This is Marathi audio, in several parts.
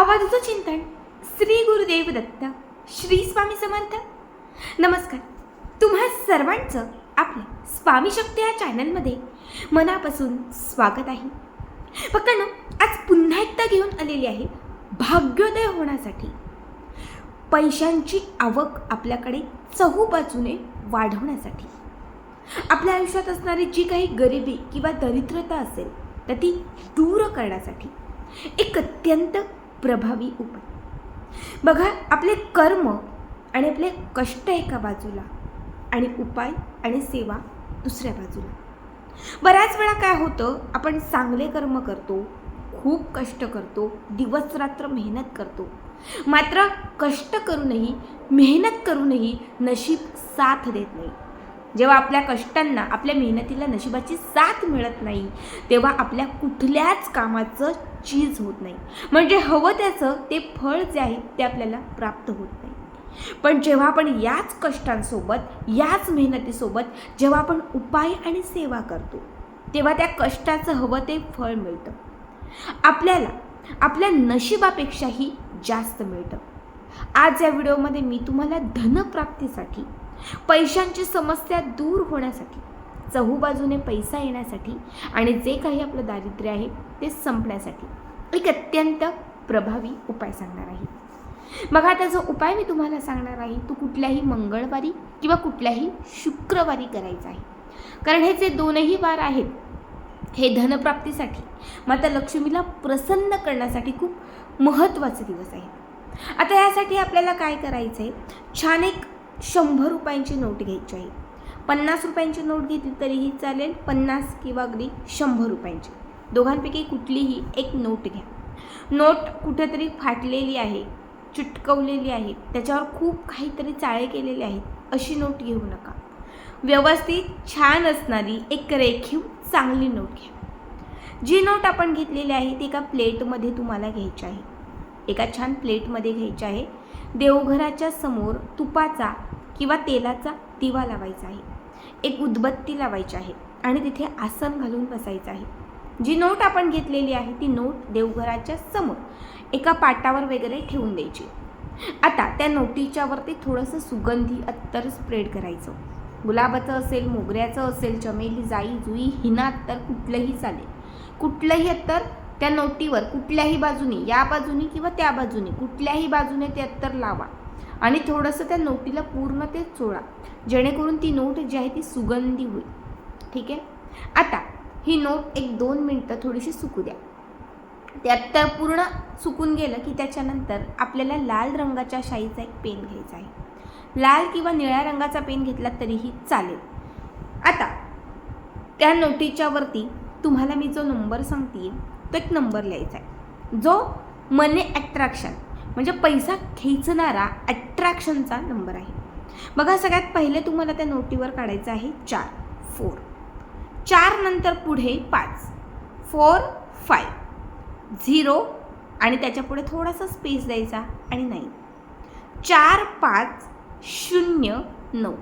आवाजाचं चिंतन श्री गुरुदेव दत्त श्री स्वामी समर्थ. नमस्कार. तुम्हा सर्वांचं आपल्या स्वामी शक्ती या चॅनलमध्ये मनापासून स्वागत आहे. पक्कानं आज पुन्हा एकदा घेऊन आलेली आहे भाग्योदय होण्यासाठी. पैशांची आवक आपल्याकडे चहूबाजूने वाढवण्यासाठी. आपल्या आयुष्यात असणारी जी काही गरिबी किंवा दरिद्रता असेल तर ती दूर करण्यासाठी एक अत्यंत प्रभावी उपाय. बघा आपले कर्म आणि आपले कष्ट एका बाजूला आणि उपाय आणि सेवा दुसऱ्या बाजूला. बऱ्याच वेळा काय होतं आपण चांगले कर्म करतो खूप कष्ट करतो दिवस रात्र मेहनत करतो. मात्र कष्ट करूनही मेहनत करूनही नशीब साथ देत नाही. जेव्हा आपल्या कष्टांना आपल्या मेहनतीला नशिबाची साथ मिळत नाही तेव्हा आपल्या कुठल्याच कामाचं चीज होत नाही. म्हणजे हवं त्याचं ते फळ जे आहे ते आपल्याला प्राप्त होत नाही. पण जेव्हा आपण याच कष्टांसोबत याच मेहनतीसोबत जेव्हा आपण उपाय आणि सेवा करतो तेव्हा त्या कष्टाचं हवं ते फळ मिळतं. आपल्याला आपल्या नशिबापेक्षाही जास्त मिळतं. आज या व्हिडिओमध्ये मी तुम्हाला धनप्राप्तीसाठी पैशांची समस्या दूर होण्यासाठी चहूबाजूने पैसा येण्यासाठी आणि जे काही आपलं दारिद्र्य आहे ते संपण्यासाठी एक अत्यंत प्रभावी उपाय सांगणार आहे. बघा आता जो उपाय मी तुम्हाला सांगणार आहे तो कुठल्याही मंगळवारी किंवा कुठल्याही शुक्रवारी करायचा आहे. कारण हे जे दोनही वार आहेत हे धनप्राप्तीसाठी माता लक्ष्मीला प्रसन्न करण्यासाठी खूप महत्त्वाचे दिवस आहेत. आता यासाठी आपल्याला काय करायचं आहे छान एक शंभर रुपयांची नोट घ्यायची आहे. पन्नास रुपयांची नोट घेतली तरीही चालेल पन्नास किंवा अगदी शंभर रुपयांची. दोघांपैकी कुठलीही एक नोट घ्या. नोट कुठेतरी फाटलेली आहे चिटकवलेली आहे त्याच्यावर खूप काहीतरी चाळे केलेले आहेत अशी नोट घेऊ नका. व्यवस्थित छान असणारी एक रेखीव चांगली नोट घ्या. जी नोट आपण घेतलेली आहे ती एका प्लेटमध्ये तुम्हाला घ्यायची आहे. एका छान प्लेटमध्ये घ्यायची आहे. देवघराच्या समोर तुपाचा किंवा तेलाचा दिवा लावायचा आहे. एक उदबत्ती लावायची आहे आणि तिथे आसन घालून बसायचं आहे. जी नोट आपण घेतलेली आहे ती नोट देवघराच्या समोर एका पाटावर वगैरे ठेवून द्यायची. आता त्या नोटीच्यावरती थोडंसं सुगंधी अत्तर स्प्रेड करायचं. गुलाबाचं असेल मोगऱ्याचं असेल चमेली जाई जुई हिना अत्तर कुठलंही चालेल. कुठलंही अत्तर त्या नोटीवर कुठल्याही बाजूने या बाजूने किंवा त्या बाजूने कुठल्याही बाजूने ते अत्तर लावा. आणि थोडंसं त्या नोटीला पूर्ण ते चोळा. जेणेकरून ती नोट जी आहे ती सुगंधी होईल. ठीक आहे? आता ही नोट एक दोन मिनटं थोडीशी सुकू द्या. त्यात तर पूर्ण सुकून गेलं की त्याच्यानंतर आपल्याला लाल रंगाच्या शाईचा एक पेन घ्यायचा आहे. लाल किंवा निळ्या रंगाचा पेन घेतला तरीही चालेल. आता त्या नोटीच्या वरती तुम्हाला मी जो नंबर सांगते तो एक नंबर लिहायचा आहे. जो मनी ॲट्रॅक्शन म्हणजे पैसा खेचणारा अट्रॅक्शनचा नंबर आहे. बघा सगळ्यात पहिले तुम्हाला त्या नोटीवर काढायचं आहे चार फोर चार नंतर पुढे पाच. फोर फाय झिरो आणि त्याच्या पुढे थोडासा स्पेस द्यायचा आणि नाही चार पाच शून्य नऊ.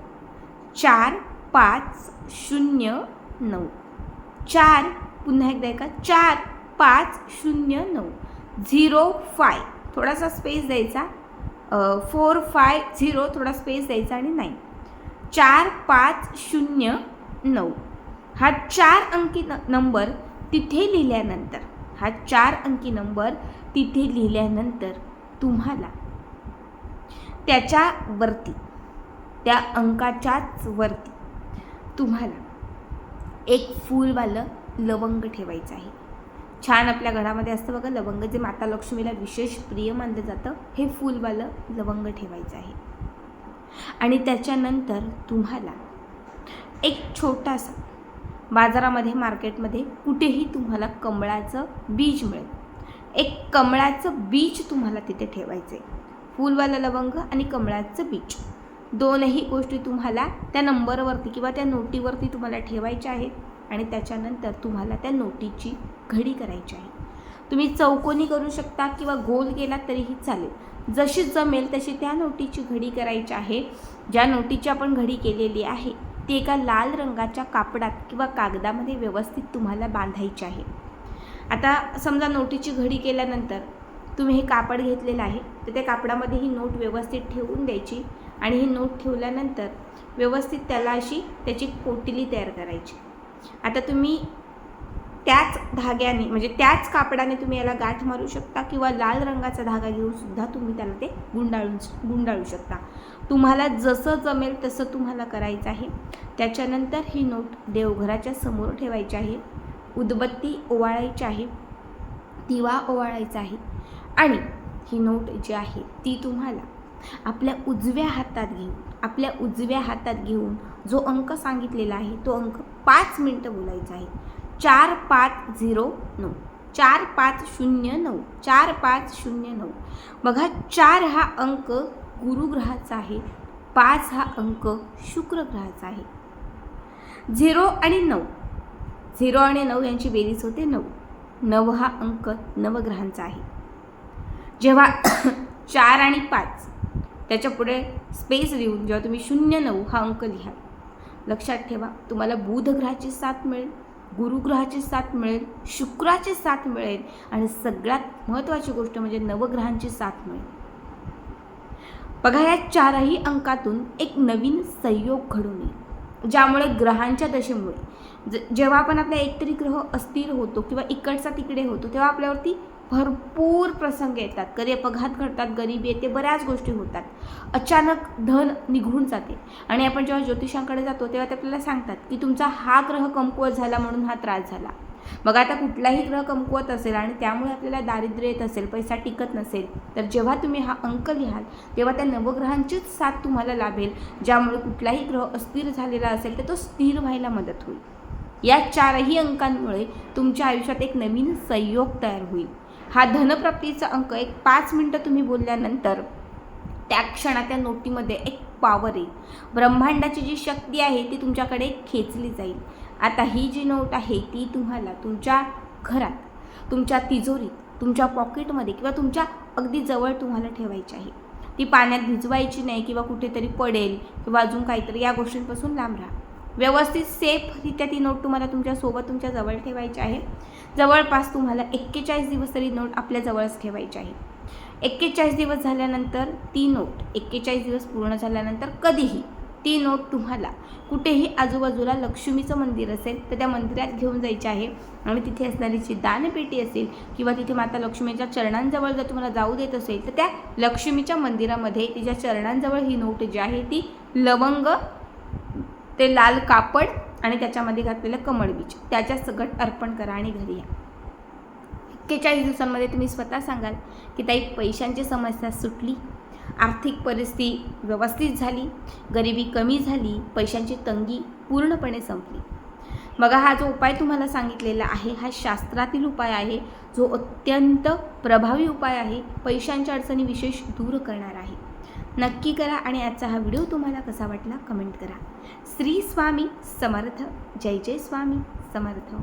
चार पाच शून्य नऊ. चार पुन्हा एकदा एका चार पाच शून्य नऊ. झिरो फाय थोडासा स्पेस द्यायचा. फोर फाय झिरो थोडा स्पेस द्यायचा आणि नाईन चार पाच शून्य नऊ. हा चार अंकी न नंबर तिथे लिहिल्यानंतर हा चार अंकी नंबर तिथे लिहिल्यानंतर तुम्हाला त्याच्यावरती त्या अंकाच्याच वरती तुम्हाला एक फूलवालं लवंग ठेवायचं आहे. छान आपल्या घरामध्ये असतं बघा लवंग जे माता लक्ष्मीला विशेष प्रिय मानलं जातं हे फूलवालं लवंग ठेवायचं आहे. आणि त्याच्यानंतर तुम्हाला एक छोटासा बाजारामध्ये मार्केटमध्ये कुठेही तुम्हाला कमळाचं बीज मिळेल. एक कमळाचं बीज तुम्हाला तिथे ठेवायचं आहे. फूलवालं लवंग आणि कमळाचं बीज. दोनही गोष्टी तुम्हाला त्या नंबरवरती किंवा त्या नोटीवरती तुम्हाला ठेवायच्या आहेत. आणि त्याच्यानंतर तुम्हाला त्या नोटीची घडी करायची आहे. तुम्ही चौकोनी करू शकता किंवा गोल केला तरीही चालेल. जशी जमेल तशी त्या नोटीची घडी करायची आहे. ज्या नोटीची आपण घडी केलेली आहे ती एका लाल रंगाच्या कापडात किंवा कागदामध्ये व्यवस्थित तुम्हाला बांधायची आहे. आता समजा नोटीची घडी केल्यानंतर तुम्ही हे कापड घेतलेलं आहे तर त्या कापडामध्ये ही नोट व्यवस्थित ठेवून द्यायची आणि ही नोट ठेवल्यानंतर व्यवस्थित त्याला अशी त्याची पोटिली तयार करायची. आता तुम्ही त्याच धाग्याने म्हणजे त्याच कापडाने तुम्ही याला गाठ मारू शकता किंवा लाल रंगाचा धागा घेऊन सुद्धा तुम्ही त्याला ते गुंडाळून गुंडाळू शकता. तुम्हाला जसं जमेल तसं तुम्हाला करायचं आहे. त्याच्यानंतर ही नोट देवघराच्या समोर ठेवायची आहे. उदबत्ती ओवाळायची आहे. दिवा ओवाळायचा आहे. आणि ही नोट जी आहे ती तुम्हाला आपल्या उजव्या हातात घेऊन आपल्या उजव्या हातात घेऊन जो अंक सांगितलेला आहे तो अंक पाच मिनटं बोलायचा आहे. चार पाच झिरो नऊ. चार पाच शून्य नऊ. चार पाच शून्य नऊ. बघा चार हा अंक गुरुग्रहाचा आहे. पाच हा अंक शुक्र ग्रहाचा आहे. झिरो आणि नऊ. झिरो आणि नऊ यांची बेरीज होते नऊ. नऊ हा अंक नवग्रहांचा आहे. जेव्हा चार आणि पाच त्याच्या पुढे स्पेस लिहून जेव्हा तुम्ही शून्य नऊ हा अंक लिहा लक्षात ठेवा तुम्हाला बुधग्रहाची साथ मिळेल गुरुग्रहाची साथ मिळेल शुक्राची साथ मिळेल आणि सगळ्यात महत्त्वाची गोष्ट म्हणजे नवग्रहांची साथ मिळेल. बघा या चारही अंकातून एक नवीन संयोग घडून येईल. ज्यामुळे ग्रहांच्या दशेमुळे ज जेव्हा आपण आपला एकतरी ग्रह अस्थिर होतो किंवा इकडचा तिकडे होतो तेव्हा आपल्यावरती भरपूर प्रसंग येतात. कधी अपघात घडतात गरिबी येते बऱ्याच गोष्टी होतात. अचानक धन निघून जाते. आणि आपण जेव्हा ज्योतिषांकडे जातो तेव्हा ते आपल्याला सांगतात की तुमचा हा ग्रह कमकुवत झाला म्हणून हा त्रास झाला. मग आता कुठलाही ग्रह कमकुवत असेल आणि त्यामुळे आपल्याला दारिद्र्य येत असेल पैसा टिकत नसेल तर जेव्हा तुम्ही हा अंक लिहाल तेव्हा त्या नवग्रहांचीच साथ तुम्हाला लाभेल ज्यामुळे कुठलाही ग्रह अस्थिर झालेला असेल तर तो स्थिर व्हायला मदत होईल. या चारही अंकांमुळे तुमच्या आयुष्यात एक नवीन संयोग तयार होईल. हा धनप्राप्तीचा अंक एक पाच मिनटं तुम्ही बोलल्यानंतर त्या क्षणा त्या नोटीमध्ये एक पावर येईल. ब्रह्मांडाची जी शक्ती आहे ती तुमच्याकडे खेचली जाईल. आता ही जी नोट आहे ती तुम्हाला तुमच्या घरात तुमच्या तिजोरीत तुमच्या पॉकेटमध्ये किंवा तुमच्या अगदी जवळ तुम्हाला ठेवायची आहे. ती पाण्यात भिजवायची नाही किंवा कुठेतरी पडेल किंवा अजून काहीतरी या गोष्टींपासून लांब राहा. व्यवस्थित सेफरित्या ती नोट तुम्हाला तुमच्यासोबत तुमच्या जवळ ठेवायची आहे. जवळपास तुम्हाला एक्केचाळीस दिवस तरी नोट आपल्या जवळच ठेवायची आहे. एक्केचाळीस दिवस झाल्यानंतर ती नोट एक्केचाळीस दिवस पूर्ण झाल्यानंतर कधीही ती नोट तुम्हाला कुठेही आजूबाजूला लक्ष्मीचं मंदिर असेल तर त्या मंदिरात घेऊन जायची आहे. आणि तिथे असणारी जी दानपेटी असेल किंवा तिथे माता लक्ष्मीच्या चरणांजवळ जर तुम्हाला जाऊ देत असेल तर त्या लक्ष्मीच्या मंदिरामध्ये तिच्या चरणांजवळ ही नोट जी आहे ती लवंग ते लाल कापड आणि त्याच्यामध्ये घातलेलं कमळ बीज. त्याच्या सगट अर्पण करा आणि घरी या. एक्केचाळीस दिवसांमध्ये तुम्ही स्वतः सांगाल की ताई पैशांची समस्या सुटली. आर्थिक परिस्थिती व्यवस्थित झाली. गरिबी कमी झाली. पैशांची तंगी पूर्णपणे संपली. बघा हा जो उपाय तुम्हाला सांगितलेला आहे हा शास्त्रातील उपाय आहे. जो अत्यंत प्रभावी उपाय आहे. पैशांच्या अडचणी विशेष दूर करणार आहे. नक्की करा आणि आजचा हा व्हिडिओ तुम्हाला कसा वाटला कमेंट करा. श्री स्वामी समर्थ. जय जय स्वामी समर्थ.